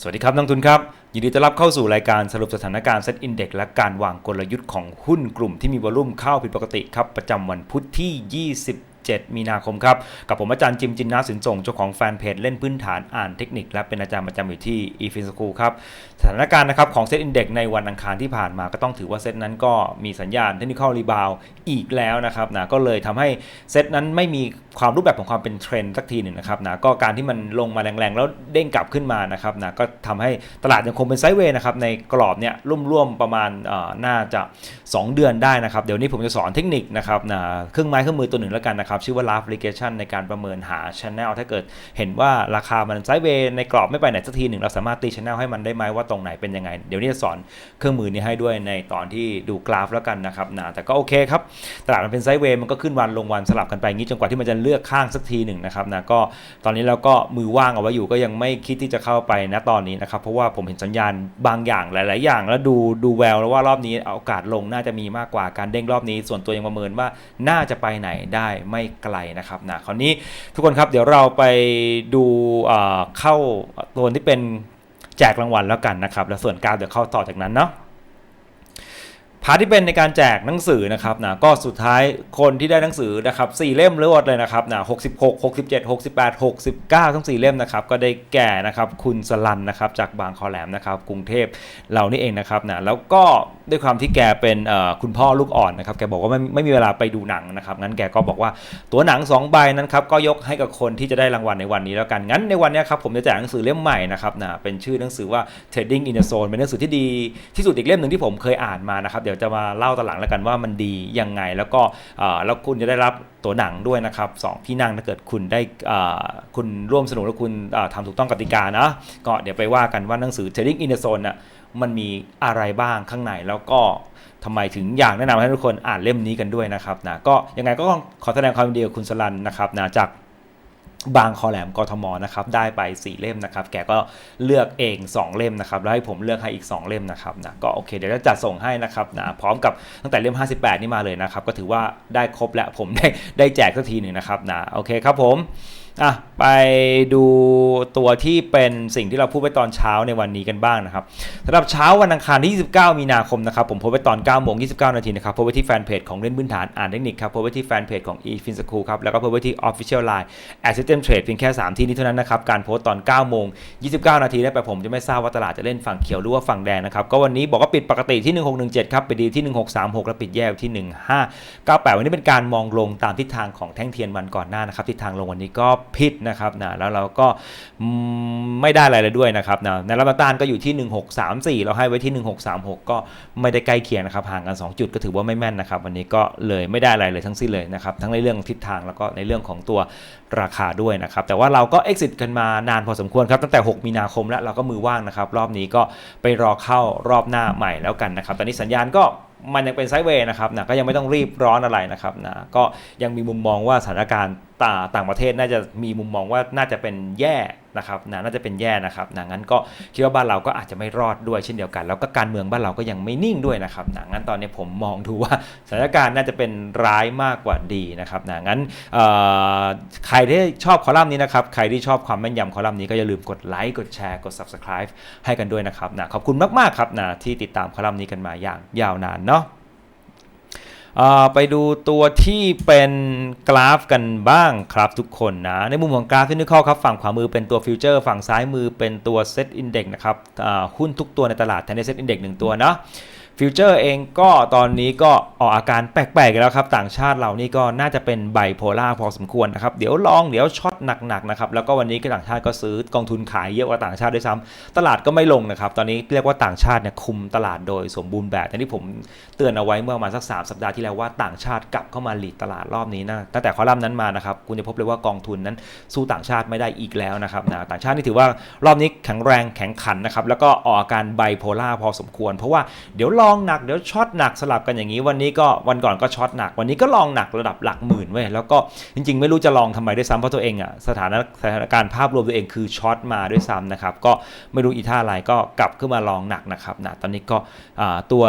สวัสดีครับนักทุนครับ ยินดีต้อนรับเข้าสู่รายการสรุปสถานการณ์เซ็ตอินเด็กและการวางกลยุทธ์ของหุ้นกลุ่มที่มีวอลุ่มเข้าผิดปกติครับ ประจำวันพุธที่ 27มีนาคมครับ กับผมอาจารย์จิมจินนาสินส่งเจ้าของแฟนเพจเล่นพื้นฐานอ่านเทคนิคและเป็นอาจารย์ประจำอยู่ที่ e f i n School ครับ สถานการณ์นะครับของเซ็ตอินเด็กในวันอังคารที่ผ่านมาก็ต้องถือว่าเซ็ตนั้นก็มีสัญญาณเทคนิคอลรีบาวอีกแล้วนะครับนะก็เลยทำให้เซ็ตนั้นไม่มีความรูปแบบของความเป็นเทรนด์สักทีหนึ่งนะครับนะก็การที่มันลงมาแรงๆ แล้วเด้งกลับขึ้นมานะครับนะก็ทำให้ตลาดยังคงเป็นไซด์เวย์นะครับในกรอบเนี่ยร่วมๆประมาณเอ่อน่าจะ 2 เดือนได้นะครับ เดี๋ยวนี้ผมจะสอนเทคนิคนะครับนะเครื่องไม้เครื่องมือตัวหนึ่งแล้วกันนะครับชื่อว่า Love Application ในการประเมินหา Channel ถ้าเกิดเห็นว่าราคามันไซด์เวย์ในกรอบไม่ไปไหนสักทีหนึ่งเราสามารถตี Channel ให้มันได้ไหมว่าตรงไหนเป็นยังไง เดี๋ยวนี้จะสอนเครื่องมือนี้ให้ด้วยในตอนที่ดูกราฟแล้วกันนะครับนะแต่ก็โอเคครับตลาดมันเป็นไซด์เวย์มันก็ขึ้นวันลงวันสลับกันไปงี้จนกว่าที่มันจะเลือกข้างสักทีหนึ่งนะครับนะก็ตอนนี้เราก็มือว่างเอาไว้อยู่ก็ยังไม่คิดที่จะเข้าไปนะตอนนี้นะครับเพราะว่าผมเห็นสัญญาณบางอย่างหลาย ๆ อย่าง แล้วดูดูแววแล้วว่ารอบนี้โอกาสลงน่าจะมีมากกว่าการเด้งรอบนี้ ส่วนตัวยังประเมินว่าน่าจะไปไหนได้ไม่ไกลนะครับนะคราวนี้ทุกคนครับเดี๋ยวเราไปดูเข้าตัวที่เป็นแจกรางวัลแล้วกันนะครับ แล้วส่วนกรารเดี๋ยวเข้าต่อจากนั้นเนาะ พาร์ทที่เป็นในการแจกหนังสือนะครับนะก็สุดท้ายคนที่ได้หนังสือนะครับสี่เล่มรวดเลยนะครับนะ66 67 68 69ทั้ง4เล่มนะครับก็ได้แก่นะครับคุณสลันนะครับจากบางคอแหลมนะครับกรุงเทพเรานี่เองนะครับนะแล้วก็ด้วยความที่แกเป็นคุณพ่อลูกอ่อนนะครับแกบอกว่าไม่ไม่มีเวลาไปดูหนังนะครับงั้นแกก็บอกว่าตัวหนัง2ใบนั้นครับก็ยกให้กับคนที่จะได้รางวัลในวันนี้แล้วกันงั้นในวันนี้ครับผมจะแจกหนังสือเล่มใหม่นะครับนะเป็นชื่อหนังสือว่า Trading in the Zone เป็นหนังสือที่ดีที่สุดอีกเล่มหนึ่งที่ผมเคยอ่านมานะครับเดี๋ยวจะมาเล่าตอนหลังแล้วกันว่ามันดียังไง แล้วก็แล้วคุณจะได้รับตัวหนังด้วยนะครับสองที่นั่งถ้าเกิดคุณได้คุณร่วมสนุกแล้วคุณเอ่อทำถูกต้องกติกานะก็เดี๋ยวไปว่ากันว่าหนังสือ Trading in the Zone น่ะมันมีอะไรบ้างข้างในแล้วก็ทำไมถึงอยากแนะนำให้ทุกคนอ่านเล่มนี้กันด้วยนะครับนะก็ยังไงก็ขอแสดงความยินดีกับคุณสลันนะครับนะจาก บางคอแหลมกทมนะครับได้ไป 4 เล่มนะครับแกก็เลือกเอง 2 เล่มนะครับแล้วให้ผมเลือกให้อีก 2 เล่มนะครับนะก็โอเคเดี๋ยวจะจัดส่งให้นะครับนะพร้อมกับตั้งแต่เล่ม 58 นี่มาเลยนะครับก็ถือว่าได้ครบแล้วผมได้ได้แจกสักทีหนึ่งนะครับนะโอเคครับผม อะไปดูตัวที่เป็นสิ่งที่เราพูดไปตอนเช้าในวันนี้กันบ้างนะครับสำหรับเช้าวันอังคารที่ 29 มีนาคมนะครับผมโพสต์ไว้ตอน9โมง29 นาทีนะครับโพสต์ไว้ที่แฟนเพจของเล่นพื้นฐานอ่านเทคนิคครับโพสต์ไว้ที่แฟนเพจของ e f i n School ครับแล้วก็โพสต์ไว้ที่ Official Line at System Trade เพียงแค่ 3 ที่นี้เท่านั้นนะครับการโพสต์ตอน9โมง29 นาทีได้ไปผมจะไม่ทราบว่าตลาดจะเล่นฝั่งเขียวหรือว่าฝั่งแดงนะครับก็วันนี้บอกว่าปิดปกติที่ 1617 ครับปิดดีที่ 1636 แล้วปิดแย่ที่ 1598 วันนี้เป็นการมองลงตามทิศทางของแท่งเทียนวันก่อนหน้านะครับทิศทางลงวันนี้ก็ผิดนะครับนะแล้วเราก็ไม่ได้อะไรเลยด้วยนะครับนะในรับต้านก็อยู่ที่ 1634 เราให้ไว้ที่ 1636 ก็ไม่ได้ใกล้เคียงนะครับห่างกัน 2 จุดก็ถือว่าไม่แม่นนะครับ วันนี้ก็เลยไม่ได้อะไรเลยทั้งสิ้นเลยนะครับทั้งในเรื่องทิศทางแล้วก็ในเรื่องของตัวราคาด้วยนะครับแต่ว่าเราก็ exit กันมานานพอสมควรครับตั้งแต่ 6 มีนาคมแล้วเราก็มือว่างนะครับรอบนี้ก็ไปรอเข้ารอบหน้าใหม่แล้วกันนะครับตอนนี้สัญญาณก็ มันยังเป็นไซด์เวย์นะครับนะก็ยังไม่ต้องรีบร้อนอะไรนะครับนะก็ยังมีมุมมองว่าสถานการณ์ต่าต่างประเทศน่าจะมีมุมมองว่าน่าจะเป็นแย่ นะครับนะน่าจะเป็นแย่นะครับนะงั้นก็คิดว่าบ้านเราก็อาจจะไม่รอดด้วยเช่นเดียวกัน แล้วก็การเมืองบ้านเราก็ยังไม่นิ่งด้วยนะครับนะงั้นตอนนี้ผมมองดูว่าสถานการณ์น่าจะเป็นร้ายมากกว่าดีนะครับนะงั้นใครที่ชอบคอลัมน์นี้นะครับใครที่ชอบความแม่นยำคอลัมน์นี้ก็อย่าลืมกดไลค์กดแชร์กด subscribe ให้กันด้วยนะครับนะขอบคุณมากๆครับนะที่ติดตามคอลัมน์นี้กันมาอย่างยาวนานเนาะ ไปดูตัวที่เป็นกราฟกันบ้างครับทุกคนนะ ในมุมของกราฟที่นึกข้อครับ ฝั่งขวามือเป็นตัวฟิวเจอร์ ฝั่งซ้ายมือเป็นตัวเซตอินเด็กนะครับหุ้นทุกตัวในตลาดแทนที่เซตอินเด็กหนึ่งตัวเนาะ ฟิวเจอร์เองก็ตอนนี้ก็ออกอาการแปลกๆกันแล้วครับ ต่างชาติเรานี่ก็น่าจะเป็นไบโพล่าพอสมควรนะครับ เดี๋ยวลองเดี๋ยวช็อตหนักๆนะครับ แล้วก็วันนี้ก็ต่างชาติก็ซื้อกองทุนขายเยอะกว่าต่างชาติด้วยซ้ำตลาดก็ไม่ลงนะครับ ตอนนี้เรียกว่าต่างชาติเนี่ยคุมตลาดโดยสมบูรณ์แบบอย่ที่ผมเตือนเอาไว้เมื่อประมาณสัก 3 สัปดาห์ที่แล้วว่าต่างชาติกลับเข้ามาหลีดตลาดรอบนี้นะตั้งแต่คอลัมน์นั้นมานะครับคุณจะพบเลยว่ากองทุนนั้นสู้ต่างชาติไม่ได้อีกแล้วนะครับนะต่างชาตินี่ถือว่ารอบนี้แข็งแรงแข็งขันนะครับแล้วก็ออกอาการไบโพล่าพอสมควร เพราะว่าเดี๋ยวลองหนักเดี๋ยวช็อตหนักสลับกันอย่างนี้ วันนี้ก็วันก่อนก็ช็อตหนัก วันนี้ก็ลองหนักระดับหลักหมื่นเว้ยแล้วก็จริง ๆ ไม่รู้จะลองทำไมด้วยซ้ำเพราะตัวเองอะสถานสถานการณ์ภาพรวมตัวเองคือช็อตมาด้วยซ้ำนะครับก็ไม่รู้อีท่าอะไรก็กลับขึ้นมาลองหนักนะครับนะตอนนี้ก็ตัว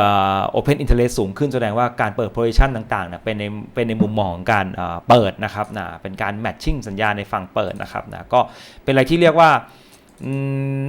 Open Interest สูงขึ้นแสดงว่าการเปิด position ต่างๆนี่ยเป็นในเป็นในมุมมองของการเปิดนะครับนะเป็นการ matching สัญญาณในฝั่งเปิดนะครับนะก็เป็นอะไรที่เรียกว่า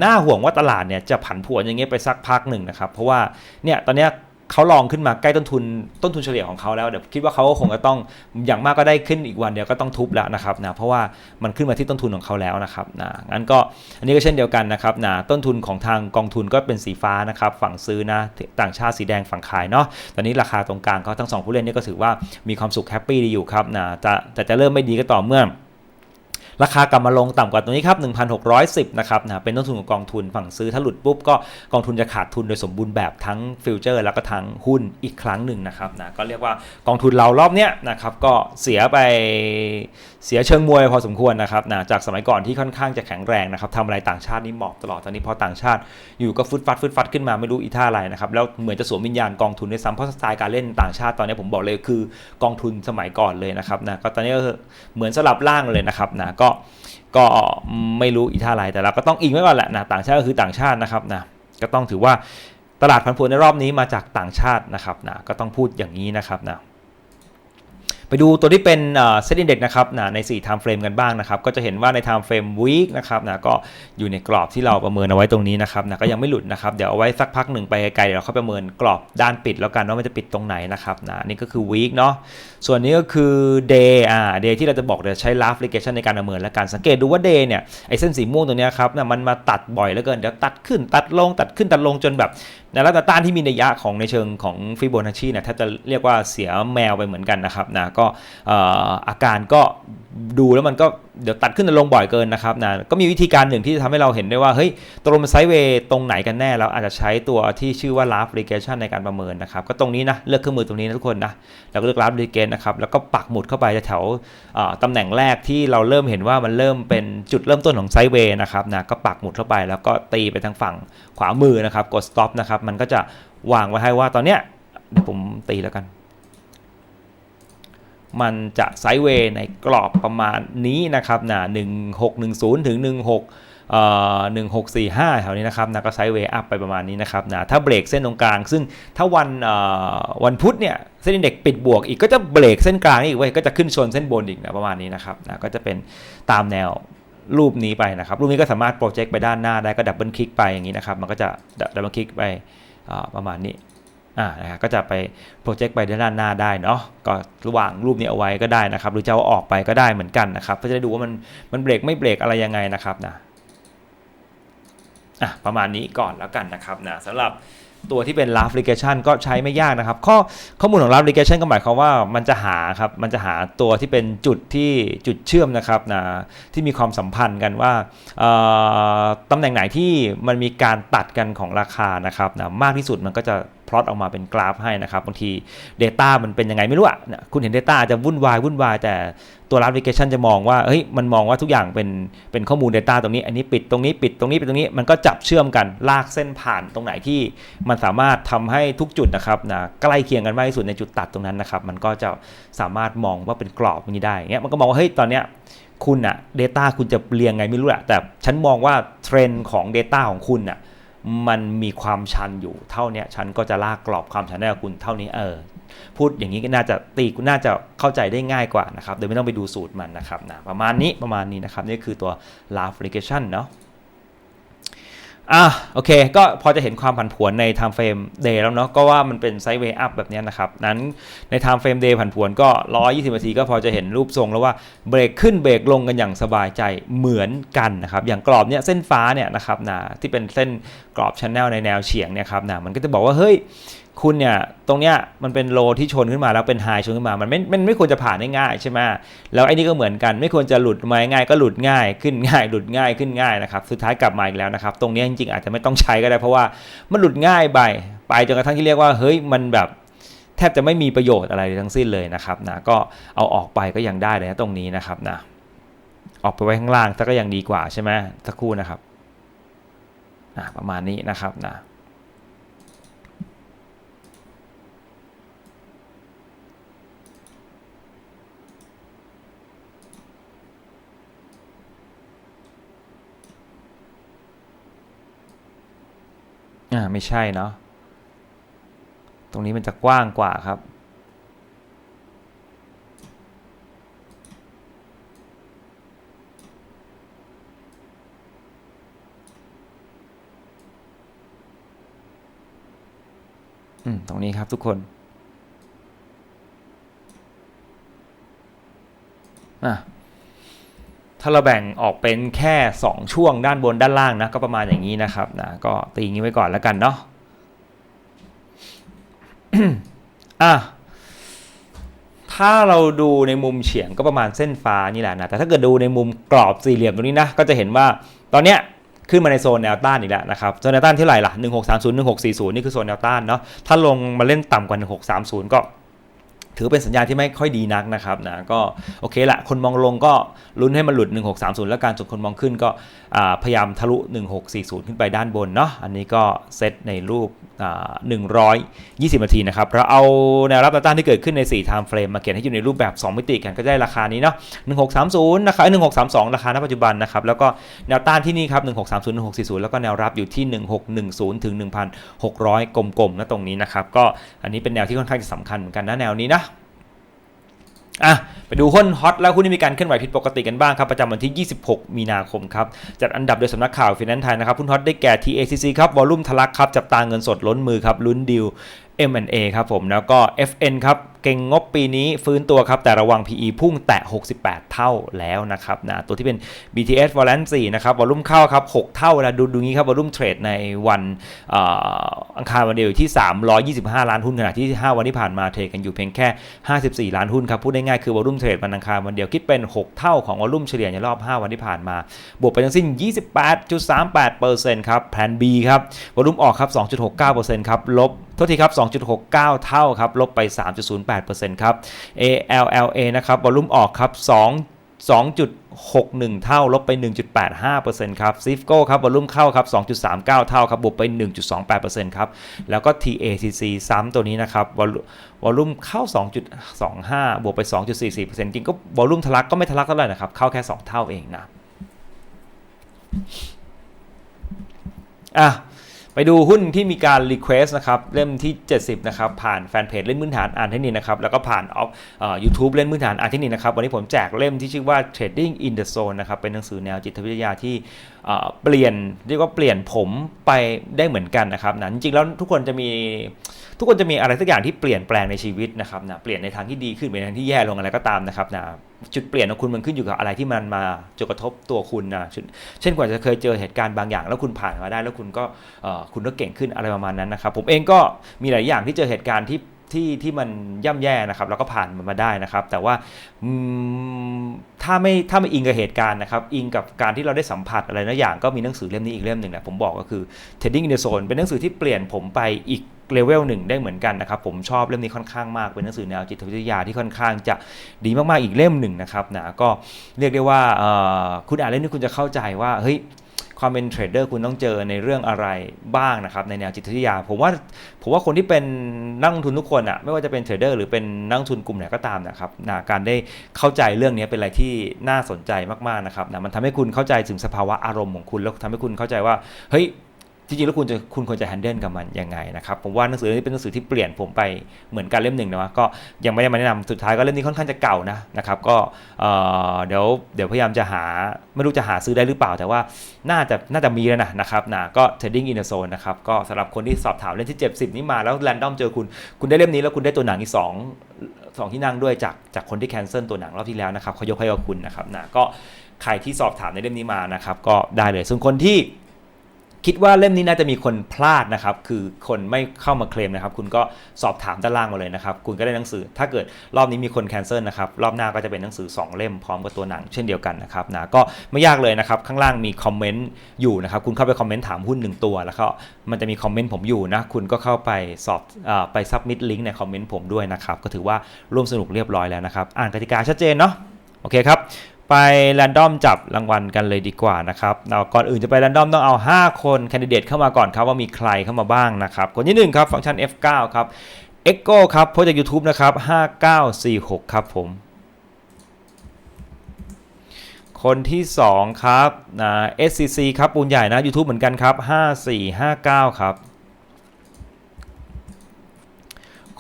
น่าห่วงว่าตลาดเนี่ยจะผันผวนอย่างเงี้ยไปสักพักหนึ่งนะครับ เพราะว่าเนี่ยตอนเนี้ยเขาลองขึ้นมาใกล้ต้นทุนต้นทุนเฉลี่ยของเขาแล้วเดี๋ยวคิดว่าเขาก็คงจะต้องอย่างมากก็ได้ขึ้นอีกวันเดียวก็ต้องทุบแล้วนะครับนะเพราะว่ามันขึ้นมาที่ต้นทุนของเขาแล้วนะครับนะงั้นก็อันนี้ก็เช่นเดียวกันนะครับนะต้นทุนของทางกองทุนก็เป็นสีฟ้านะครับฝั่งซื้อนะต่างชาติสีแดงฝั่งขายเนาะตอนนี้ราคาตรงกลางเขาทั้งสองผู้เล่นนี่ก็ถือว่ามีความสุขแฮปปี้ดีอยู่ครับนะจะแต่จะเริ่มไม่ดีก็ต่อเมื่อ ราคากลับมาลงต่ำกว่าตรงนี้ครับ1,610นะครับนะเป็นต้นทุนของกองทุนฝั่งซื้อถ้าหลุดปุ๊บก็กองทุนจะขาดทุนโดยสมบูรณ์แบบทั้งฟิวเจอร์แล้วก็ทั้งหุ้นอีกครั้งหนึ่งนะครับนะก็เรียกว่ากองทุนเรารอบเนี้ยนะครับก็เสียไปเสียเชิงมวยพอสมควรนะครับนะจากสมัยก่อนที่ค่อนข้างจะแข็งแรงนะครับทำอะไรต่างชาตินี่หมอบตลอดตอนนี้พอต่างชาติอยู่ก็ฟึดฟัดฟึดฟัดขึ้นมาไม่รู้อีท่าอะไรนะครับแล้วเหมือนจะสวมวิญญาณกองทุนด้วยซ้ำเพราะสไตล์การเล่นต่างชาติตอนนี้ผมบอกเลยคือกองทุนสมัยก่อนเลยนะครับนะก็ตอนนี้ก็เหมือนสลับร่างเลยนะครับนะก็ก็ไม่รู้อีท่าไรแต่เราก็ต้องอิงไว้ก่อนแหละนะต่างชาติก็คือต่างชาตินะครับนะก็ต้องถือว่าตลาดพันผวนในรอบนี้มาจากต่างชาตินะครับนะก็ต้องพูดอย่างนี้นะครับนะ ไปดูตัวที่เป็นเซ็ตอินเด็กนะครับนะใน4 time frame กันบ้างนะครับ ก็จะเห็นว่าใน time frame week นะครับนะก็อยู่ในกรอบที่เราประเมินเอาไว้ตรงนี้นะครับนะก็ยังไม่หลุดนะครับ เดี๋ยวเอาไว้สักพักหนึ่งไปไกลเดี๋ยวเราค่อยประเมินกรอบด้านปิดแล้วกันว่ามันจะปิดตรงไหนนะครับนะนี่ก็คือ week เนาะส่วนนี้ก็คือ day อ่า day ที่เราจะบอกเดี๋ยวใช้ last regression ในการประเมินและการสังเกตดูว่า day เนี่ยไอเส้นสีม่วงตรงเนี้ยครับนะมันมาตัดบ่อยเหลือเกินเดี๋ยวตัดขึ้นตัดลงตัดขึ้นตัดลงจนแบบ ในรัตต้านที่มีนัยยะของในเชิงของฟิโบนัชชีเนี่ยถ้าจะเรียกว่าเสียแมวไปเหมือนกันนะครับนะก็อาการก็ดูแล้วมันก็ เดี๋ยวตัดขึ้นลงบ่อยเกินนะครับนะก็มีวิธีการหนึ่งที่จะทำให้เราเห็นได้ว่าเฮ้ยตกลงไซด์เวย์ตรงไหนกันแน่แล้วอาจจะใช้ตัวที่ชื่อว่า last regression ในการประเมินนะครับ ก็ตรงนี้นะเลือกเครื่องมือตรงนี้นะทุกคนนะแล้วก็เลือก last regression นะครับแล้วก็ปักหมุดเข้าไปแถวตำแหน่งแรกที่เราเริ่มเห็นว่ามันเริ่มเป็นจุดเริ่มต้นของไซด์เวย์นะครับนะก็ปักหมุดเข้าไปแล้วก็ตีไปทางฝั่งขวามือนะครับกด stop นะครับมันก็จะวางไว้ให้ว่าตอนเนี้ยเดี๋ยวผมตีแล้วกัน มันจะไซด์เวย์ในกรอบประมาณนี้นะครับนะ1610 ถึง 16เอ่อ1645แถวนี้นะครับนะก็ไซด์เวย์อัพไปประมาณนี้นะครับนะถ้าเบรกเส้นตรงกลาง ซึ่งถ้าวันเอ่อวันพุธเนี่ยเส้นอินเด็กปิดบวกอีกก็จะเบรกเส้นกลางอีกเว้ก็จะขึ้นชนเส้นบนอีกนะประมาณนี้นะครับนะก็จะเป็นตามแนวรูปนี้ไปนะครับ รูปนี้ก็สามารถโปรเจกต์ไปด้านหน้าได้ก็ดับเบิลคลิกไปอย่างนี้นะครับ มันก็จะดับเบิลคลิกไปประมาณนี้ อ่านะครับก็จะไปโปรเจกต์ไปด้านหน้าได้เนาะก็ระหว่างรูปนี้เอาไว้ก็ได้นะครับ หรือจะเอาออกไปก็ได้เหมือนกันนะครับเพื่อจะได้ดูว่ามันมันเบรกไม่เบรกอะไรยังไงนะครับนะอะประมาณนี้ก่อนแล้วกันนะครับนะสำหรับตัวที่เป็น last regression ก็ใช้ไม่ยากนะครับ ข้อข้อมูลของ last regression ก็หมายความว่ามันจะหาครับ มันจะหาตัวที่เป็นจุดที่จุดเชื่อมนะครับนะที่มีความสัมพันธ์กันว่าอ่อตำแหน่งไหนที่มันมีการตัดกันของราคานะครับนะมากที่สุดมันก็จะ พลอตออกมาเป็นกราฟให้นะครับบางที Data มันเป็นยังไงไม่รู้อะคุณเห็น Data อาจจะวุ่นวายวุ่นวายแต่ตัวรับ application จะมองว่าเฮ้ยมันมองว่าทุกอย่างเป็นเป็นข้อมูล Data ตรงนี้ อันนี้ปิดตรงนี้ปิดตรงนี้ปิดตรงนี้มันก็จับเชื่อมกันลากเส้นผ่านตรงไหนที่มันสามารถทำให้ทุกจุดนะครับนะใกล้เคียงกันมากที่สุดในจุดตัดตรงนั้นนะครับมันก็จะสามารถมองว่าเป็นกรอบนี้ได้เงี้ยมันก็มองว่าเฮ้ยตอนเนี้ยคุณอะ Data คุณจะเรียงไงไม่รู้อะแต่ฉันมองว่าเทรนด์ของ Data ของคุณอะ มันมีความชันอยู่เท่านี้ฉันก็จะลากกรอบความชันได้กับคุณเท่านี้เออพูดอย่างนี้ก็น่าจะตีน่าจะเข้าใจได้ง่ายกว่านะครับโดยไม่ต้องไปดูสูตรมันนะครับนะประมาณนี้ประมาณนี้นะครับนี่คือตัว last regression เนาะ อะโอเค ก็พอจะเห็นความผันผวนใน time frame day แล้วเนาะก็ว่ามันเป็นไซด์เวย์อัพแบบนี้นะครับ นั้นใน time frame day ผันผวนก็ 120 นาทีก็พอจะเห็นรูปทรงแล้วว่าเบรกขึ้นเบรกลงกันอย่างสบายใจเหมือนกันนะครับ อย่างกรอบเนี้ยเส้นฟ้าเนี่ยนะครับนะที่เป็นเส้นกรอบชันแนลในแนวเฉียงเนี่ยครับนะมันก็จะบอกว่าเฮ้ย คุณเนี่ยตรงเนี้ยมันเป็นโลที่ชนขึ้นมาแล้วเป็นไฮชนขึ้นมา มันไม่มันไม่ควรจะผ่านได้ง่ายใช่ไหมแล้วไอ้นี่ก็เหมือนกันไม่ควรจะหลุดมาง่ายก็หลุดง่ายขึ้นง่าย หลุดง่ายขึ้นง่ายนะครับสุดท้ายกลับมาอีกแล้วนะครับ ตรงเนี้ยจริงๆอาจจะไม่ต้องใช้ก็ได้เพราะว่ามันหลุดง่ายไปไปจนกระทั่งที่เรียกว่าเฮ้ยมันแบบแทบจะไม่มีประโยชน์อะไรทั้งสิ้นเลยนะครับนะก็เอาออกไปก็ยังได้เลยนะตรงนี้นะครับนะออกไปไว้ข้างล่างซะก็ยังดีกว่าใช่ไหมสักครู่นะครับอะประมาณนี้นะครับนะ อ่าไม่ใช่เนาะตรงนี้มันจะกว้างกว่าครับ อืม ตรงนี้ครับทุกคนอะ ถ้าเราแบ่งออกเป็นแค่ 2 ช่วงด้านบนด้านล่างนะก็ประมาณอย่างนี้นะครับนะก็ตีงี้ไว้ก่อนแล้วกันเนาะอะถ้าเราดูในมุมเฉียงก็ประมาณเส้นฟ้านี่แหละนะแต่ถ้าเกิดดูในมุมกรอบสี่เหลี่ยมตรงนี้นะก็จะเห็นว่าตอนเนี้ยขึ้นมาในโซนแนวต้านอีกแล้วนะครับโซนแนวต้านที่ไหร่ล่ะ 1630 1640 นี่คือโซนแนวต้านเนาะถ้าลงมาเล่นต่ำกว่า 1630 ก็ ถือเป็นสัญญาณที่ไม่ค่อยดีนักนะครับนะก็โอเคละคนมองลงก็ลุ้นให้มันหลุด 1630 แล้วการส่วนคนมองขึ้นก็พยายามทะลุ 1640 ขึ้นไปด้านบนเนาะอันนี้ก็เซตในรูป 120 นาทีนะครับเราเอาแนวรับแนวต้านที่เกิดขึ้นใน 4 time frame มาเขียนให้อยู่ในรูปแบบ 2 มิติกันก็ได้ราคานี้เนาะ1630ราคา1632 ราคาณปัจจุบันนะครับแล้วก็แนวต้านที่นี่ครับ 1630 1640 แล้วก็แนวรับอยู่ที่ 1610 ถึง 1600 กลมๆนะตรงนี้นะครับก็อันนี้เป็นแนวที่ค่อนข้างจะสำคัญเหมือนกันนะแนวนี้นะ อะไปดูหุ้นฮอตแล้วหุ้นที่มีการเคลื่อนไหวผิดปกติกันบ้างครับ ประจำวันที่ 26 มีนาคมครับ จัดอันดับโดยสำนักข่าวฟินแลนซ์ไทยนะครับหุ้นฮอตได้แก่ TACC ครับวอลุ่มทะลักครับ จับตาเงินสดล้นมือครับลุ้นดิว M&A ครับผมแล้วก็ FN ครับเก่งงบปีนี้ฟื้นตัวครับ แต่ระวัง PE พุ่งแตะ 68 เท่าแล้วนะครับนะตัวที่เป็น BTS v a l a n c e นะครับวอลุ่มเข้าครับ 6 เท่าเวลาดูดูงี้ครับวอลุ่มเทรดในวันอ,อังคารวันเดียวอยู่ที่ 325 ล้านหุ้นขณะที่ 5 วันที่ผ่านมาเทรดกันอยู่เพียงแค่ 54 ล้านหุ้นครับพูดง่ายๆคือวอลุ่มเทรดวันอังคารวันเดียวคิดเป็น 6 เท่าของวอลุ่มเฉลี่ยในรอบ 5 วันที่ผ่านมา บวกไปทั้งสิ้น 28.38%ครับแผน B ครับวอลุ่มออกครับ 2.69%ครับลบ โทษทีครับ 2.69 เท่าครับ ลบไป 3.08%ครับ ALLA นะครับวอลุ่มออกครับ 2 2.61 เท่า ลบไป 1.85%ครับ Cifco ครับวอลุ่มเข้าครับ 2.39 เท่าครับบวกไป 1.28%ครับแล้วก็ TACC ซ้ำตัวนี้นะครับวอลวอลุ่มเข้า 2.25 บวกไป 2.44%จริงก็วอลุ่มทะลักก็ไม่ทะลักเท่าไหร่นะครับ เข้าแค่ 2 เท่าเองนะอะ ไปดูหุ้นที่มีการรีเควสนะครับเล่มที่ 70นะครับผ่านแฟนเพจเล่นพื้นฐานอ่านเทคนิคนะครับแล้วก็ผ่านออฟยูทูบเล่นพื้นฐานอ่านเทคนิคนะครับวันนี้ผมแจกเล่มที่ชื่อว่า Trading in the Zone นะครับเป็นหนังสือแนวจิตวิทยาที่เอ่อเปลี่ยนเรียกว่าเปลี่ยนผมไปได้เหมือนกันนะครับนะจริงๆแล้วทุกคนจะมี ทุกคนจะมีอะไรสักอย่างที่เปลี่ยนแปลงในชีวิตนะครับนะเปลี่ยนในทางที่ดีขึ้นไปในทางที่แย่ลงอะไรก็ตามนะครับนะจุดเปลี่ยนของคุณมันขึ้นอยู่กับอะไรที่มันมาจะกระทบตัวคุณนะเช่นกว่าจะเคยเจอเหตุการณ์บางอย่าง แล้วคุณผ่านมาได้ แล้วคุณก็คุณก็เก่งขึ้นอะไรประมาณนั้นนะครับ ผมเองก็มีหลายอย่างที่เจอเหตุการณ์ที่ที่ที่มันย่ำแย่นะครับแล้วก็ผ่านมันมาได้นะครับ แต่ว่าถ้าไม่ถ้าไม่อิงกับเหตุการณ์นะครับ อิงกับการที่เราได้สัมผัสอะไรนะอย่างก็มีหนังสือเล่มนี้อีกเล่มหนึ่งนะผมบอกก็คือ Trading in the Zone เป็นหนังสือที่เปลี่ยนผมไปอีก เลเวลหนึ่งได้เหมือนกันนะครับ ผมชอบเล่มนี้ค่อนข้างมากเป็นหนังสือแนวจิตวิทยาที่ค่อนข้างจะดีมากๆอีกเล่มหนึ่งนะครับนะก็เรียกได้ว่าคุณอ่านเล่มนี้คุณจะเข้าใจว่าเฮ้ยความเป็นเทรดเดอร์คุณต้องเจอในเรื่องอะไรบ้างนะครับในแนวจิตวิทยา ผมว่าผมว่าคนที่เป็นนักลงทุนทุกคนอะไม่ว่าจะเป็นเทรดเดอร์หรือเป็นนักลงทุนกลุ่มไหนก็ตามนะครับนะการได้เข้าใจเรื่องนี้เป็นอะไรที่น่าสนใจมากๆนะครับนะมันทำให้คุณเข้าใจถึงสภาวะอารมณ์ของคุณแล้วทำให้คุณเข้าใจว่าเฮ้ย จริงๆแล้วคุณจะคุณควรจะแฮนเดิลกับมันยังไงนะครับผมว่าหนังสือนี้เป็นหนังสือที่เปลี่ยนผมไปเหมือนกันเล่มหนึ่งนะก็ยังไม่ได้มาแนะนำสุดท้ายก็เล่มนี้ค่อนข้างจะเก่านะนะครับก็เดี๋ยวเดี๋ยวพยายามจะหาไม่รู้จะหาซื้อได้หรือเปล่า แต่ว่าน่าจะน่าจะมีแล้วนะนะครับนะก็ Trading in the Zone นะครับก็สำหรับคนที่สอบถามเล่มที่ 70 นี้มาแล้วแรนดอมเจอคุณคุณได้เล่มนี้แล้วคุณได้ตัวหนังอีกสองสองที่นั่งด้วยจากจากคนที่แคนเซิลตัวหนังรอบที่แล้วนะครับเขายกให้กับคุณนะครับนะก็ใครที่สอบถามในเล่มนี้มานะครับก็ได้เลยส่วนคนที่ คิดว่าเล่มนี้น่าจะมีคนพลาดนะครับ คือคนไม่เข้ามาเคลมนะครับ คุณก็สอบถามด้านล่างมาเลยนะครับ คุณก็ได้หนังสือ ถ้าเกิดรอบนี้มีคนแคนเซิลนะครับ รอบหน้าก็จะเป็นหนังสือ 2 เล่มพร้อมกับตัวหนังเช่นเดียวกันนะครับนะ ก็ไม่ยากเลยนะครับ ข้างล่างมีคอมเมนต์อยู่นะครับ คุณเข้าไปคอมเมนต์ถามหุ้นหนึ่งตัว แล้วก็มันจะมีคอมเมนต์ผมอยู่นะ คุณก็เข้าไปสอบอไปซับมิดลิงก์ในคอมเมนต์ผมด้วยนะครับ ก็ถือว่าร่วมสนุกเรียบร้อยแล้วนะครับ อ่านกติกาชัดเจนเนาะ โอเคครับ ไปแรนดอมจับรางวัลกันเลยดีกว่านะครับเราก่อนอื่นจะไปแรนดอมต้องเอา 5 คนแคนดิเดตเข้ามาก่อนครับว่ามีใครเข้ามาบ้างนะครับ คนที่ 1 ครับฟังก์ชัน F9 ครับ Echo ครับโพสจาก YouTube นะครับ 5946 ครับผม คนที่ 2 ครับนะ SCC ครับ ปูนใหญ่นะ YouTube เหมือนกันครับ 5459 ครับ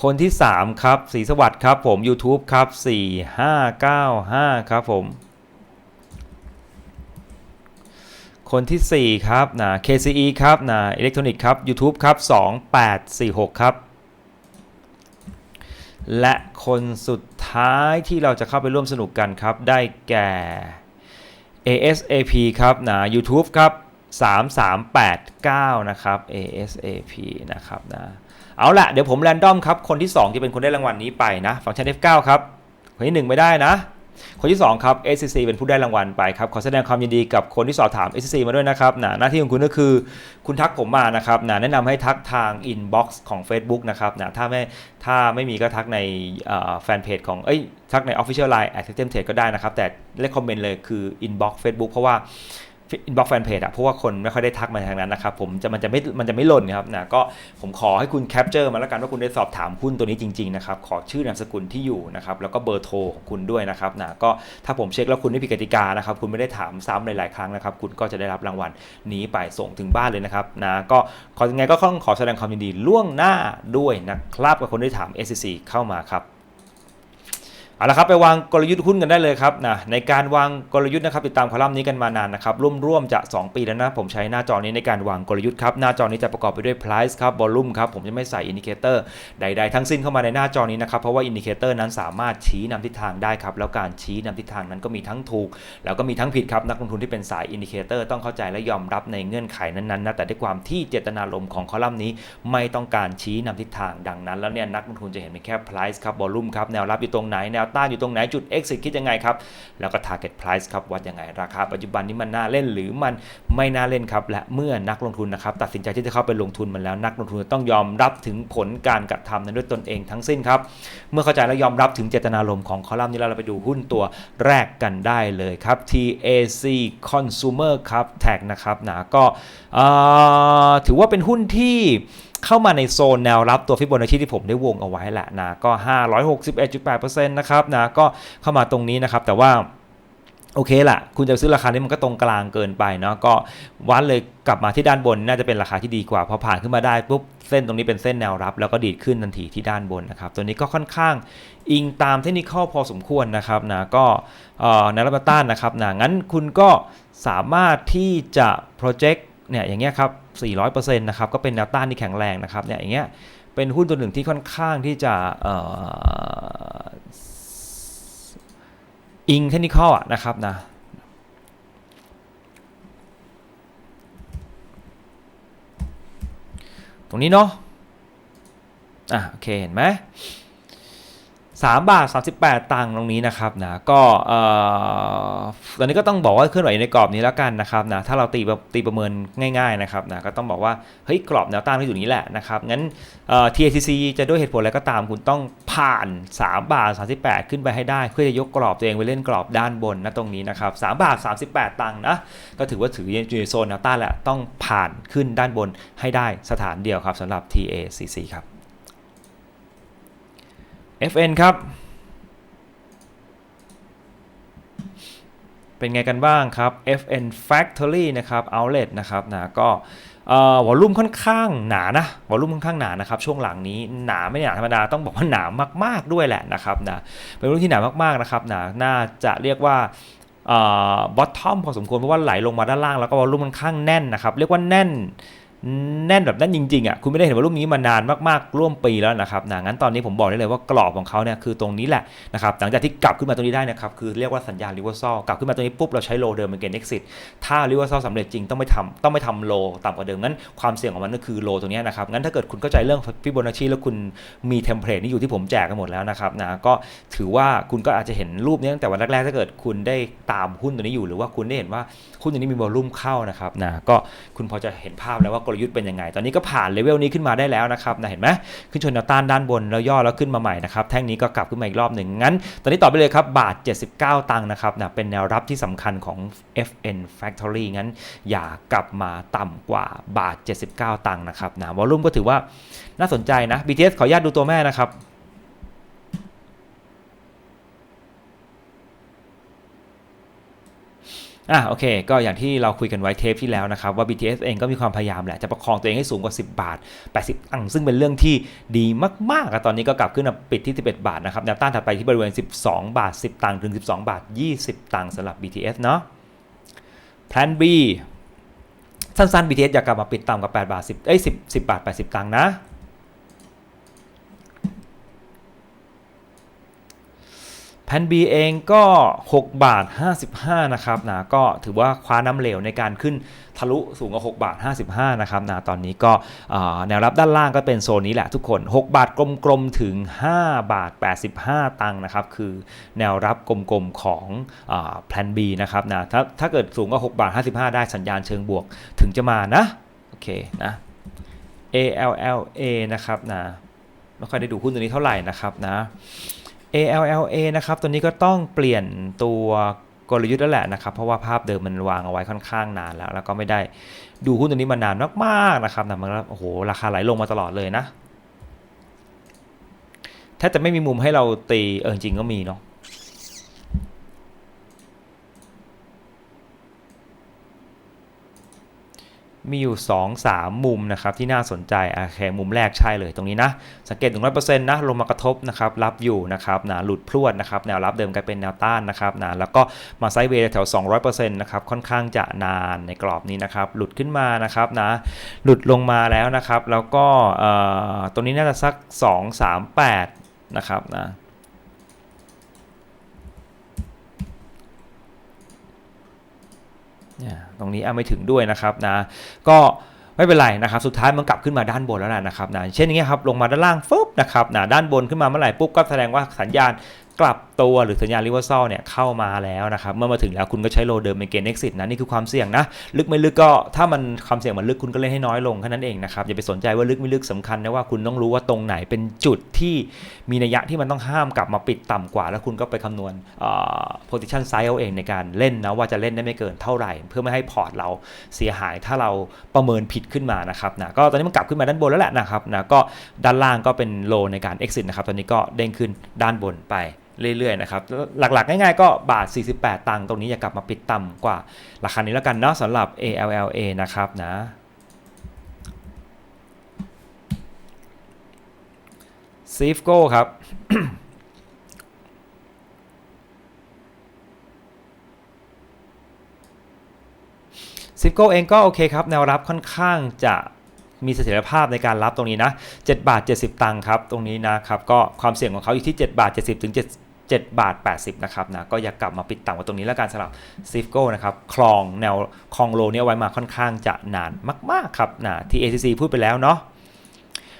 คนที่ 3 ครับสีสวัสดิ์ครับผม YouTube ครับ 4595 ครับผม คนที่ 4 ครับนะ KCE ครับนะอิเล็กทรอนิกส์ครับ YouTube ครับ 2846 ครับ และคนสุดท้ายที่เราจะเข้าไปร่วมสนุกกันครับ ได้แก่ ASAP ครับนะ YouTube ครับ 3389 นะครับ ASAP นะครับนะเอาละเดี๋ยวผมแรนดอมครับ คนที่ 2 จะเป็นคนได้รางวัลนี้ไปนะ ฟังก์ชัน F9 ครับ คนที่ 1 ไม่ได้นะ คนที่ 2 ครับ SCC เป็นผู้ได้รางวัลไปครับขอแสดงความยินดีกับคนที่สอบถาม SCC มาด้วยนะครับนะหน้าที่ของคุณก็คือ คุณทักผมมานะครับนะแนะนำให้ทักทาง inbox ของ Facebook นะครับนะถ้าไม่ถ้าไม่มีก็ทักในแฟนเพจของเอ้ยทักใน Official Line at e m Trade ก็ได้นะครับ แต่เลขคอมเมนต์เลยคือ inbox Facebook เพราะว่า อินบ็อกแฟนเพจอะเพราะว่าคนไม่ค่อยได้ทักมาทางนั้นนะครับผมจะมันจะไม่มันจะไม่หล่นครับนะก็ผมขอให้คุณแคปเจอร์มาแล้วกันว่าคุณได้สอบถามหุ้นตัวนี้จริงๆนะครับขอชื่อนามสกุลที่อยู่นะครับแล้วก็เบอร์โทรของคุณด้วยนะครับนะก็ถ้าผมเช็คแล้วคุณไม่ผิดกติกานะครับคุณไม่ได้ถามซ้ำหลายๆครั้งนะครับคุณก็จะได้รับรางวัลนี้ไปส่งถึงบ้านเลยนะครับนะก็ขอยังไงก็ต้องขอแสดงความยินดีล่วงหน้าด้วยนะครับกับคนที่ถาม SCC เข้ามาครับ เอาละครับไปวางกลยุทธ์หุ้นกันได้เลยครับนะในการวางกลยุทธ์นะครับติดตามคอลัมน์นี้กันมานานนะครับร่วมๆจะ 2 ปีแล้วนะผมใช้หน้าจอนี้ในการวางกลยุทธ์ครับหน้าจอนี้จะประกอบไปด้วย price ครับ volume ครับผมจะไม่ใส่อินดิเคเตอร์ใด ๆ ทั้งสิ้นเข้ามาในหน้าจอนี้นะครับเพราะว่าอินดิเคเตอร์นั้นสามารถชี้นำทิศทางได้ครับแล้วการชี้นำทิศทางนั้นก็มีทั้งถูก แล้วก็มีทั้งผิดครับนักลงทุนที่เป็นสายอินดิเคเตอร์ต้องเข้าใจและยอมรับในเงื่อนไขนั้นๆนะแต่ด้วยความที่เจตนารมณ์ของคอลัมน์นี้ ไม่ต้องการชี้นำทิศทางดังนั้น แล้วเนี่ยนักลงทุนจะเห็นเป็นแค่ price ครับ volume ครับแนวรับอยู่ตรงไหนแนวต้านอยู่ตรงไหนจุด exit คิดยังไงครับ แล้วก็ target price ครับวัดยังไงราคาปัจจุบันนี้มันน่าเล่นหรือมันไม่น่าเล่นครับ และเมื่อนักลงทุนนะครับตัดสินใจที่จะเข้าไปลงทุนมันแล้วนักลงทุนต้องยอมรับถึงผลการกระทำนั้นด้วยตนเองทั้งสิ้นครับเมื่อเข้าใจและยอมรับถึงเจตนารมณ์ของคอลัมน์นี้แล้วเราไปดูหุ้นตัวแรกกันได้เลยครับ TAC Consumer ครับ tag นะครับนะก็ถือว่าเป็นหุ้นที่ เข้ามาในโซนแนวรับตัวฟิโบนัชชีที่ผมได้วงเอาไว้แหละนะก็ 561.8%นะครับนะก็เข้ามาตรงนี้นะครับ แต่ว่าโอเคละคุณจะซื้อราคานี้มันก็ตรงกลางเกินไปเนาะก็วัดเลยกลับมาที่ด้านบนน่าจะเป็นราคาที่ดีกว่าพอผ่านขึ้นมาได้ปุ๊บเส้นตรงนี้เป็นเส้นแนวรับ แล้วก็ดีดขึ้นทันทีที่ด้านบนนะครับตัวนี้ก็ค่อนข้างอิงตามเทคนิคพอสมควรนะครับนะก็แนรับต้านนะครับนะงั้นคุณก็สามารถที่จะ project เนี่ยอย่างเงี้ยครับ 400%นะครับก็เป็นแนวต้านที่แข็งแรงนะครับเนี่ยอย่างเงี้ยเป็นหุ้นตัวหนึ่งที่ค่อนข้างที่จะอิงเทคนิคอะนะครับนะตรงนี้เนาะอะโอเคเห็นไหม 3 บาท 38 ตังค์ตรงนี้นะครับนะก็อ่อตอนนี้ก็ต้องบอกว่าเคลื่อนไหวในกรอบนี้แล้วกันนะครับนะถ้าเราตีตีประเมินง่ายๆนะครับนะก็ต้องบอกว่าเฮ้ยกรอบแนวต้านที่อยู่นี้แหละนะครับงั้น TACC จะด้วยเหตุผลอะไรก็ตามคุณต้องผ่าน 3 บาท 38 ขึ้นไปให้ได้ เพื่อจะยกกรอบตัวเองไปเล่นกรอบด้านบนนะตรงนี้นะครับ3บาท 38 ตังค์นะก็ถือว่าถืออยู่ในโซนแนวต้านแหละต้องผ่านขึ้นด้านบนให้ได้สถานเดียวครับสำหรับ TACC ครับ FN ครับ เป็นไงกันบ้างครับ FN Factory นะครับ Outlet นะครับนะก็วอลลุ่มค่อนข้างหนานะวอลลุ่มค่อนข้างหนานะครับช่วงหลังนี้หนาไม่หนาธรรมดาต้องบอกว่าหนามาก ๆด้วยแหละนะครับนะเป็นรุ่นที่หนามากๆนะครับนะน่าจะเรียกว่าบอททอมพอสมควรเพราะว่าไหลลงมาด้านล่างแล้วก็วอลลุ่มค่อนข้างแน่นนะครับเรียกว่าแน่น แน่นแบบนั้นจริงๆอะคุณไม่ได้เห็นว่ารูปนี้มานานมากๆร่วมปีแล้วนะครับนะงั้นตอนนี้ผมบอกได้เลยว่ากรอบของเขาเนี่ยคือตรงนี้แหละนะครับหลังจากที่กลับขึ้นมาตรงนี้ได้นะครับคือเรียกว่าสัญญาณรีเวอร์ซอลกลับขึ้นมาตรงนี้ปุ๊บเราใช้โลเดิมเป็นเกณฑ์ exit ถ้ารีเวอร์ซอลสำเร็จจริงต้องไม่ทำต้องไม่ทำโลต่ำกว่าเดิมงั้นความเสี่ยงของมันก็คือโลตรงนี้นะครับงั้นถ้าเกิดคุณเข้าใจเรื่องฟิโบนัชชีแล้วคุณมีเทมเพลตนี่อยู่ที่ผมแจกกันหมดแล้วนะครับนะก็ถือว่าคุณก็อาจจะเห็นรูปนี้ตั้งแต่วันแรกๆถ้าเกิดคุณได้ตามหุ้นตัวนี้อยู่หรือว่าคุณได้เห็นว่าหุ้นตัวนี้มีวอลลุ่มเข้านะครับนะก็คุณพอจะเห็นภาพแล้วว่ากลยุทธ์เป็นยังไง ตอนนี้ก็ผ่านเลเวลนี้ขึ้นมาได้แล้วนะครับนะเห็นไหมขึ้นชนแนวต้านด้านบนแล้วย่อแล้วขึ้นมาใหม่นะครับแท่งนี้ก็กลับขึ้นมาอีกรอบหนึ่งงั้น ตอนนี้ต่อไปเลยครับบาท 79 ตังค์นะครับนะเป็นแนวรับที่สำคัญของ FN Factory งั้น อย่ากลับมาต่ำกว่าบาท 79 ตังค์นะครับนะวอลุ่มก็ถือว่าน่าสนใจนะ BTS ขออนุญาตดูตัวแม่นะครับ อะโอเค ก็อย่างที่เราคุยกันไว้เทปที่แล้วนะครับ ว่า BTS เองก็มีความพยายามแหละ จะประคองตัวเองให้สูงกว่า 10 บาท 80ตังซึ่งเป็นเรื่องที่ดีมากๆตอนนี้ก็กลับขึ้นมาปิดที่ 11 บาทนะครับแนวต้านถัดไปที่บริเวณ 12 บาท 10 ตังค์ถึง 12 บาท 20 ตังค์สำหรับ BTS เนาะ Plan B สั้นๆ BTS อยากกลับมาปิดต่ำกว่า8บาท10เอ้ย10 10 บาท 80 ตังค์นะ แพน B เองก็ 6 บาท 55 นะครับนะก็ถือว่าคว้าน้ำเหลวในการขึ้นทะลุสูงกว่า 6 บาท 55 นะครับนะตอนนี้ก็แนวรับด้านล่างก็เป็นโซนนี้แหละทุกคน 6 บาทกลมๆ ถึง 5 บาท 85 ตังค์นะครับ คือแนวรับกลมๆ ของแพลน B นะครับนะถ้าถ้าเกิดสูงกว่า 6 บาท 55 ได้สัญญาณเชิงบวกถึงจะมานะ โอเคนะ ALLA นะครับนะไม่ค่อยได้ดูหุ้นตัวนี้เท่าไหร่นะครับนะ ALLA นะครับตัวนี้ก็ต้องเปลี่ยนตัวกลยุทธ์แล้วแหละนะครับ เพราะว่าภาพเดิมมันวางเอาไว้ค่อนข้างนานแล้ว แล้วก็ไม่ได้ดูหุ้นตัวนี้มานานมากๆนะครับนะมันโอ้โหราคาไหลลงมาตลอดเลยนะแทบจะไม่มีมุมให้เราตีเออจริงๆก็มีเนาะ มีอยู่ 2 3 มุมนะครับที่น่าสนใจโอเคมุมแรกใช่เลยตรงนี้นะ สังเกตถึงร้อยเปอร์เซ็นต์นะลงมากระทบนะครับรับอยู่นะครับนะหลุดพรวดนะครับแนวรับเดิมกลายเป็นแนวต้านนะครับนะแล้วก็มาไซด์เวย์แถว 200%นะครับค่อนข้างจะนานในกรอบนี้นะครับหลุดขึ้นมานะครับนะหลุดลงมาแล้วนะครับ แล้วก็เอ่อตรงนี้น่าจะสัก 2 3 8 นะครับนะ เนี่ย ตรงนี้อะไม่ถึงด้วยนะครับนะก็ไม่เป็นไรนะครับ สุดท้ายมันกลับขึ้นมาด้านบนแล้วแหละนะครับนะเช่นอย่างเงี้ยครับ ลงมาด้านล่างฟึบนะครับนะด้านบนขึ้นมาเมื่อไหร่ปุ๊บก็แสดงว่าสัญญาณ กลับตัวหรือสัญญาณรีเวอร์ซลเนี่ยเข้ามาแล้วนะครับ เมื่อมาถึงแล้วคุณก็ใช้โลเดิมเป็นเกณฑ์ exit นะ นี่คือความเสี่ยงนะ ลึกไม่ลึกก็ถ้ามันความเสี่ยงมันลึกคุณก็เล่นให้น้อยลงแค่นั้นเองนะครับ อย่าไปสนใจว่าลึกไม่ลึกสำคัญนะว่าคุณต้องรู้ว่าตรงไหนเป็นจุดที่มีนัยยะที่มันต้องห้ามกลับมาปิดต่ำกว่า แล้วคุณก็ไปคำนวณเอ่อ position size เอาเองในการเล่นนะว่าจะเล่นได้ไม่เกินเท่าไหร่ เพื่อไม่ให้พอร์ตเราเสียหายถ้าเราประเมินผิดขึ้นมานะครับนะก็ตอนนี้มันกลับขึ้นมาด้านบนแล้วแหละนะครับนะก็ด้านล่างก็เป็นโลในการ exit นะครับตอนนี้ก็เด้งขึ้นด้านบนไป เรื่อยๆนะครับหลักๆ ง่ายๆ ก็บาท 48 ตังค์ตรงนี้อย่ากลับมาปิดต่ำกว่าราคานี้แล้วกันเนาะสำหรับ ALLA นะครับนะ z i f c o ครับซิฟโก้เองก็โอเคครับ แนวรับค่อนข้างจะมีเสถียรภาพในการรับตรงนี้นะ7บาท70 ตังค์ครับ ตรงนี้นะครับ ก็ความเสี่ยงของเขาอยู่ที่ 7 บาท 70ถึง 7 บาท 80 นะครับนะก็อย่ากลับมาปิดต่ำกว่าตรงนี้แล้วกันสำหรับซิฟโก้นะครับคลองแนวคลองโลนี้ไว้มาค่อนข้างจะนานมาก ๆ ครับนะที่ ACC พูดไปแล้วเนาะ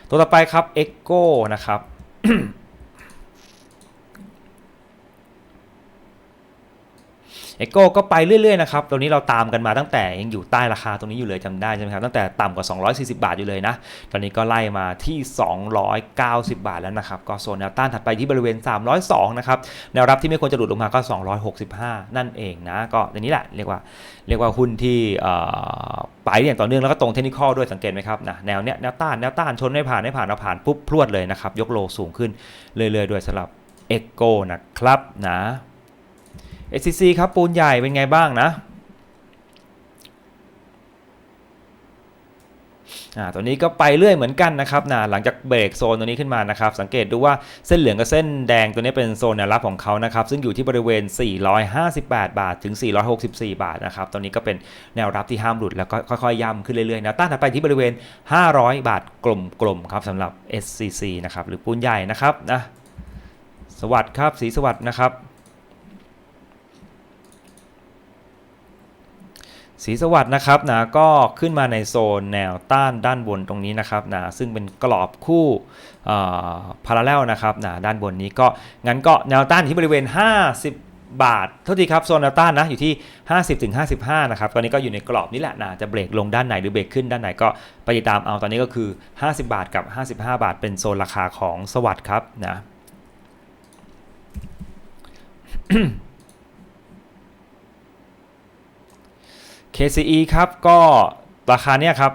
ตัวต่อไปครับ Echo นะครับ เอโก้ก็ไปเรื่อยๆนะครับตรงนี้เราตามกันมาตั้งแต่ยังอยู่ใต้ราคาตรงนี้อยู่เลยจำได้ใช่ไหมครับตั้งแต่ต่ำกว่า 240 บาทอยู่เลยนะ ตอนนี้ก็ไล่มาที่ 290 บาทแล้วนะครับ ก็โซนแนวต้านถัดไปที่บริเวณ 302 นะครับแนวรับที่ไม่ควรจะหลุดลงมาก็ 265 นั่นเองนะ ก็อันนี้แหละเรียกว่าเรียกว่าหุ้นที่ไปอย่างต่อเนื่องแล้วก็ตรงเทคนิคอด้วยสังเกตไหมครับนะแนวเนี้ยแนวต้านแนวต้านชนไม่ผ่านไม่ผ่านเราผ่านปุ๊บพรวดเลยนะครับยกโลสูงขึ้นเรื่อยๆด้วยสำหรับเอ็กโกนะครับนะ SCC ครับปูนใหญ่เป็นไงบ้างนะอ่าตัวนี้ก็ไปเรื่อยเหมือนกันนะครับนะหลังจากเบรกโซนตัวนี้ขึ้นมานะครับ สังเกตดูว่าเส้นเหลืองกับเส้นแดงตัวนี้เป็นโซนแนวรับของเขานะครับ ซึ่งอยู่ที่บริเวณ 458 บาทถึง 464 บาทนะครับตัวนี้ก็เป็นแนวรับที่ห้ามหลุดแล้วก็ค่อยๆย่ำขึ้นเรื่อยๆนะต้านถัดไปที่บริเวณ 500 บาทกลมๆครับสำหรับ SCC นะครับหรือปูนใหญ่นะครับนะสวัสดีครับสีสวัสดีนะครับ สีสวัสด์นะครับนะก็ขึ้นมาในโซนแนวต้านด้านบนตรงนี้นะครับนะซึ่งเป็นกรอบคู่พาราเลลนะครับนะด้านบนนี้ก็งั้นก็แนวต้านที่บริเวณ 50บาทเท่าที่ครับโซนแนวต้านนะอยู่ที่ 50ถึง55 นะครับ ตอนนี้ก็อยู่ในกรอบนี้แหละนะจะเบรกลงด้านไหนหรือเบรกขึ้นด้านไหนก็ไปติดตามเอาตอนนี้ก็คือ 50 บาทกับ 55 บาท เป็นโซนราคาของสวัสด์ครับนะ KCE ครับก็ราคาเนี้ยครับ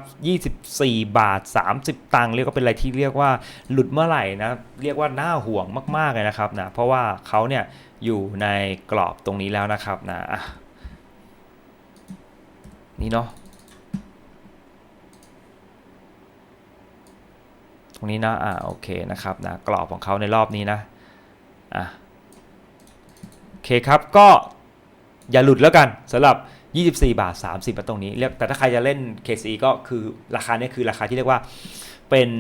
24 บาท 30 ตังค์ เรียกว่าเป็นอะไรที่เรียกว่าหลุดเมื่อไหร่นะ เรียกว่าน่าห่วงมาก ๆ เลยนะครับนะ เพราะว่าเขาเนี่ยอยู่ในกรอบตรงนี้แล้วนะครับนะอะนี่เนาะ ตรงนี้นะ อ่า โอเคนะครับนะ กรอบของเขาในรอบนี้นะ อะ โอเคครับ ก็อย่าหลุดแล้วกันสำหรับ 24 บาท 30บาทตรงนี้เรียกแต่ถ้าใครจะเล่น KCE ก็คือราคาเนี้คือราคาที่เรียกว่าเป็น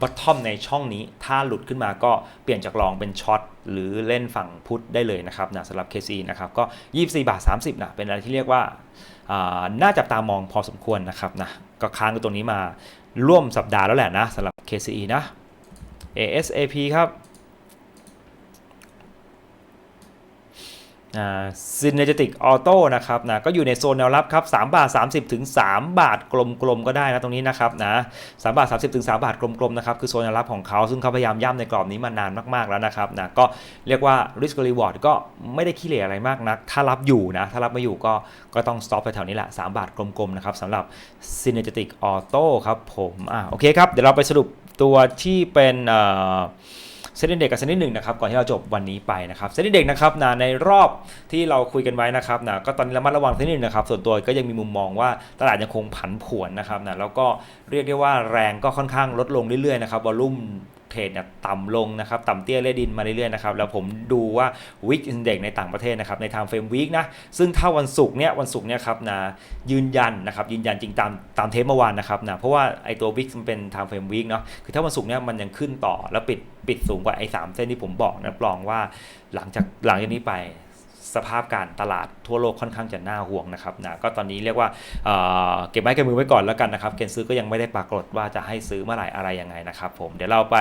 บอททอมในช่องนี้ ถ้าหลุดขึ้นมาก็เปลี่ยนจากลองเป็นช็อตหรือเล่นฝั่งพุทธได้เลยนะครับนะสำหรับ KC นะครับก็ 24 บาท 30นะเป็นอะไรที่เรียกว่าอ่าน่าจับตามองพอสมควรนะครับนะก็ค้างตรงนี้มาร่วมสัปดาห์แล้วแหละนะสำหรับ KCE นะ ASAP ครับ ซินเนจติกออโต้นะครับนะก็อยู่ในโซนแนวรับครับ3บาท 30 ถึง 3 บาทกลมๆ ก็ได้นะตรงนี้นะครับนะ3บาท 30 ถึง 3 บาทกลมๆนะครับคือโซนแนวรับของเขาซึ่งเขาพยายามย่ำในกรอบนี้มานานมากๆแล้วนะครับนะก็เรียกว่า risk reward ก็ไม่ได้ขี้เหร่อะไรมากนัก ถ้ารับอยู่นะ ถ้ารับไม่อยู่ก็ก็ต้อง stop ไปแถวนี้แหละ 3 บาทกลมๆนะครับสำหรับ Synergetic Auto ครับผมอะโอเคครับเดี๋ยวเราไปสรุปตัวที่เป็นเอ่อ เซ็นเด็กกับเซ็นหนึ่งนะครับก่อนที่เราจบวันนี้ไปนะครับเซ็นเด็กนะครับนะในรอบที่เราคุยกันไว้นะครับนะก็ตอนนี้ระมัดระวังเซ็นหนึ่งนะครับส่วนตัวก็ยังมีมุมมองว่าตลาดยังคงผันผวนนะครับนะแล้วก็เรียกได้ว่าแรงก็ค่อนข้างลดลงเรื่อยๆนะครับวอลุ่ม เทรดเนี่ยต่ำลงนะครับต่ำเตี้ยเล่ดินมาเรื่อยๆนะครับแล้วผมดูว่าวิกอินเด็กในต่างประเทศนะครับในทางเฟรมวิกนะซึ่งถ้าวันศุกร์เนี่ยวันศุกร์เนี่ยครับนะยืนยันนะครับยืนยันจริงตามตามเทปเมื่อวานนะครับนะเพราะว่าไอตัววิกมันเป็นทางเฟรมวิกเนาะคือถ้าวันศุกร์เนี่ยมันยังขึ้นต่อแล้วปิดปิดสูงกว่าไอ้สามเส้นที่ผมบอกนะรับรองว่าหลังจากหลังจากนี้ไป สภาพการตลาดทั่วโลกค่อนข้างจะน่าห่วงนะครับนะก็ตอนนี้เรียกว่าเเก็บไม้เก็บมือไว้ก่อนแล้วกันนะครับเกณฑ์ซื้อก็ยังไม่ได้ปรากฏว่าจะให้ซื้อเมื่อไหร่อะไรยังไงนะครับผมเดี๋ยวเราไป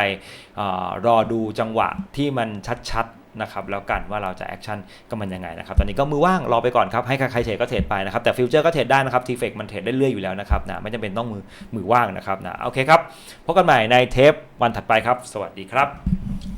ออรอดูจังหวะที่มันชัดๆนะครับแล้วกันว่าเราจะแอคชั่นก็มันยังไงนะครับตอนนี้ก็มือว่างรอไปก่อนครับให้ใครเทรดก็เทรดไปนะครับแต่ฟิวเจอร์ก็เทรดได้นะครับทีเฟกมันเทรดได้เรื่อยอยู่แล้วนะครับนะไม่จำเป็นต้องมือมือว่างนะครับนะโอเคครับพบกันใหม่ในเทปวันถัดไปครับ สวัสดีครับ